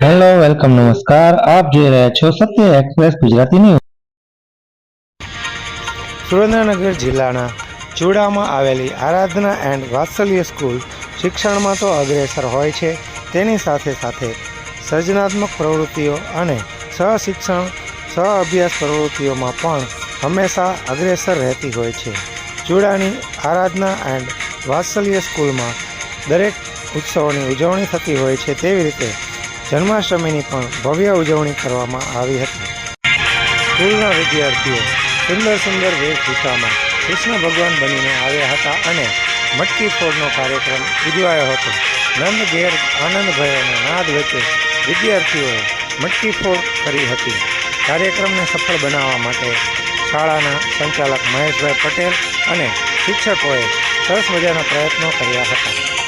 Hello welcome નમસ્કાર આપ જોઈ રહ્યા છો સત્ય એક્સપ્રેસ ગુજરાતી ન્યૂઝ સુરેન્દ્રનગર જિલ્લાના ચૂડામાં આવેલી આરાધના એન્ડ વાત્સલ્ય સ્કૂલ શિક્ષણમાં તો અગ્રેસર હોય છે. તેની સાથે સાથે સર્જનાત્મક પ્રવૃત્તિઓ અને સહશિક્ષણ સહ અભ્યાસ પ્રવૃત્તિઓમાં પણ હંમેશા અગ્રેસર રહેતી હોય છે. ચૂડાની આરાધના એન્ડ વાત્સલ્ય સ્કૂલમાં દરેક ઉત્સવોની ઉજવણી થતી હોય છે તેવી રીતે જન્માષ્ટમીની પણ ભવ્ય ઉજવણી કરવામાં આવી હતી. સ્કૂલના વિદ્યાર્થીઓ સુંદર સુંદર વેશભૂષામાં કૃષ્ણ ભગવાન બનીને આવ્યા હતા અને મટકી ફોડનો કાર્યક્રમ ઉજવાયો હતો. નંદ, ઘેર, આનંદ ભયોના નાદ વચ્ચે વિદ્યાર્થીઓએ મટકી ફોડ કરી હતી. કાર્યક્રમને સફળ બનાવવા માટે શાળાના સંચાલક મહેશભાઈ પટેલ અને શિક્ષકોએ સરસ મજાના પ્રયત્નો કર્યા હતા.